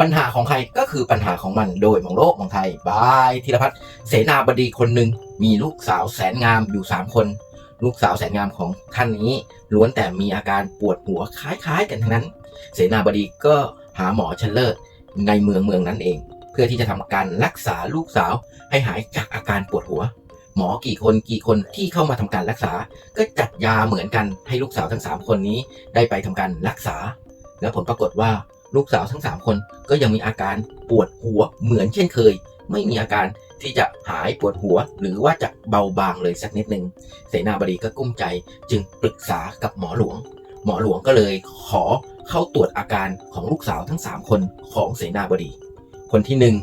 ปัญหาของใครก็คือปัญหาของมันโดยมองโลกมองไทยบายธีรพัฒน์เสนาบดีคนหนึ่งมีลูกสาวแสนงามอยู่ 3 คน ลูกสาวแสนงามของท่านนี้ล้วนแต่มีอาการปวดหัวคล้ายๆ กันทั้งนั้น เสนาบดีก็หาหมอเชนเลิศในเมืองเมืองนั้นเอง เพื่อที่จะทำการรักษาลูกสาวให้หายจากอาการปวดหัว หมอกี่คนกี่คนที่เข้ามาทำการรักษา ก็จัดยาเหมือนกันให้ลูกสาวทั้ง 3 คนนี้ได้ไปทำการรักษา แล้วผลปรากฏว่า ลูกสาวทั้ง 3 คนก็ยังมีอาการปวดหัวเหมือนเช่นเคย ไม่มีอาการที่จะหายปวดหัวหรือว่าจะเบาบางเลยสักนิดหนึ่งเสนาบดีก็กุ้มใจจึงปรึกษากับหมอหลวง หมอหลวงก็เลยขอเข้าตรวจอาการของลูกสาวทั้ง 3 คนของเสนาบดี คนที่หนึ่ง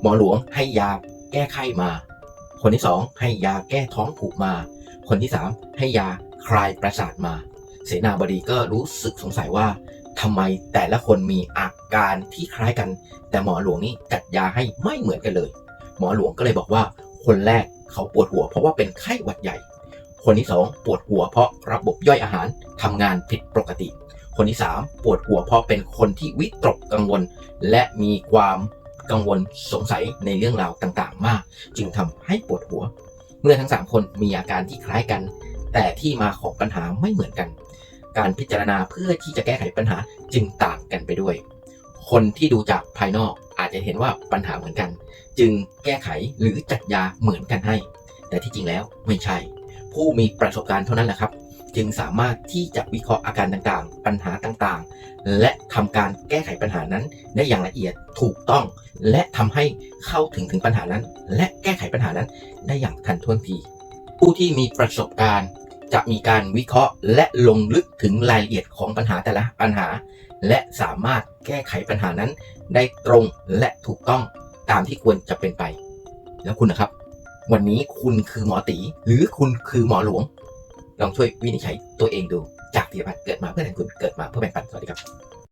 หมอหลวงให้ยาแก้ไข้มา คนที่สองให้ยาแก้ท้องผูกมา คนที่สามให้ยาคลายประสาทมา เสนาบดีก็รู้สึกสงสัยว่า ทำไมแต่ละคนมีอาการที่คล้ายกัน แต่หมอหลวงนี่จัดยาให้ไม่เหมือนกันเลย หมอหลวงก็เลยบอกว่า คนแรกเขาปวดหัวเพราะว่าเป็นไข้หวัดใหญ่ คนที่สองปวดหัวเพราะระบบย่อยอาหารทำงานผิดปกติ คนที่สามปวดหัวเพราะเป็นคนที่วิตกกังวล และมีความกังวลสงสัยในเรื่องราวต่างๆ มาก จึงทำให้ปวดหัว เมื่อทั้ง 3 คนมีอาการที่คล้ายกัน แต่ที่มาของปัญหาไม่เหมือนกัน การพิจารณาเพื่อที่จะแก้ไขปัญหาจึงต่างกันไปด้วย คนที่ดูจากภายนอกอาจจะเห็นว่าปัญหาเหมือนกัน จึงแก้ไขหรือจัดยาเหมือนกันให้ แต่ที่จริงแล้วไม่ใช่ ผู้มีประสบการณ์เท่านั้นแหละครับ จึงสามารถที่จะวิเคราะห์อาการต่างๆ ปัญหาต่างๆ และทำการแก้ไขปัญหานั้นได้อย่างละเอียดถูกต้อง และทำให้เข้าถึงถึงปัญหานั้น และแก้ไขปัญหานั้นได้อย่างทันท่วงที ผู้ที่มีประสบการณ์ จะมีการวิเคราะห์ และลงลึกถึงรายละเอียดของปัญหาแต่ละปัญหา และสามารถแก้ไขปัญหานั้นได้ตรงและถูกต้องตามที่ควรจะเป็นไป แล้วคุณนะครับ วันนี้คุณคือหมอตี หรือคุณคือหมอหลวง ลองช่วยวินิจฉัยตัวเองดูจากที่พัฒน์เกิดมาเพื่อแทนคุณเกิดมาเพื่อแบ่งปันสวัสดีครับ